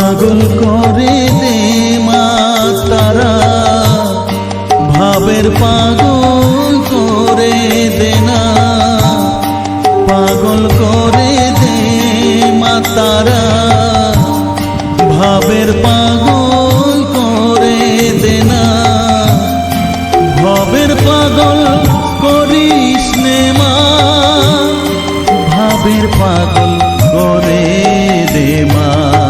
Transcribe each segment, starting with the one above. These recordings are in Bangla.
পাগল করে দে মা তারা ভাবের পাগল করে দে না। পাগল করে দে তারা ভাবের পাগল করে দে না। ভবের পাগল করিস নে মা। ভাবের পাগল করে দে মা।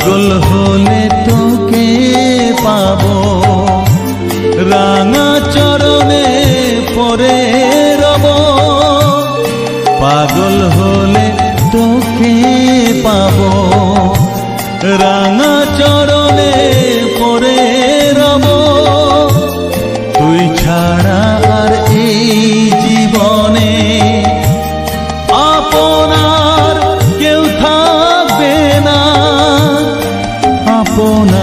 পাগল হলে তোকে পাব। রাঙা চরণে পরে রব। পাগল হলে তোকে পাব। রাঙা চরণে পরে রব। তুই ছাড়া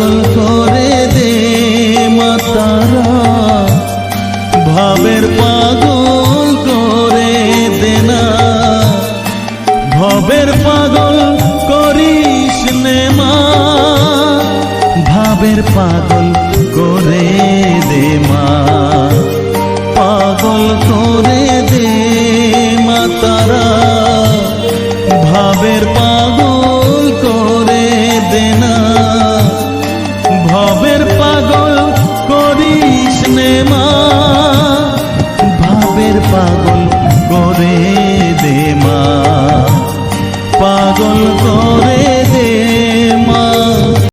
পাগল করে দে মাতারা। ভাবের পাগল করে দে না। ভবের পাগল করিস মা। ভাবের পাগল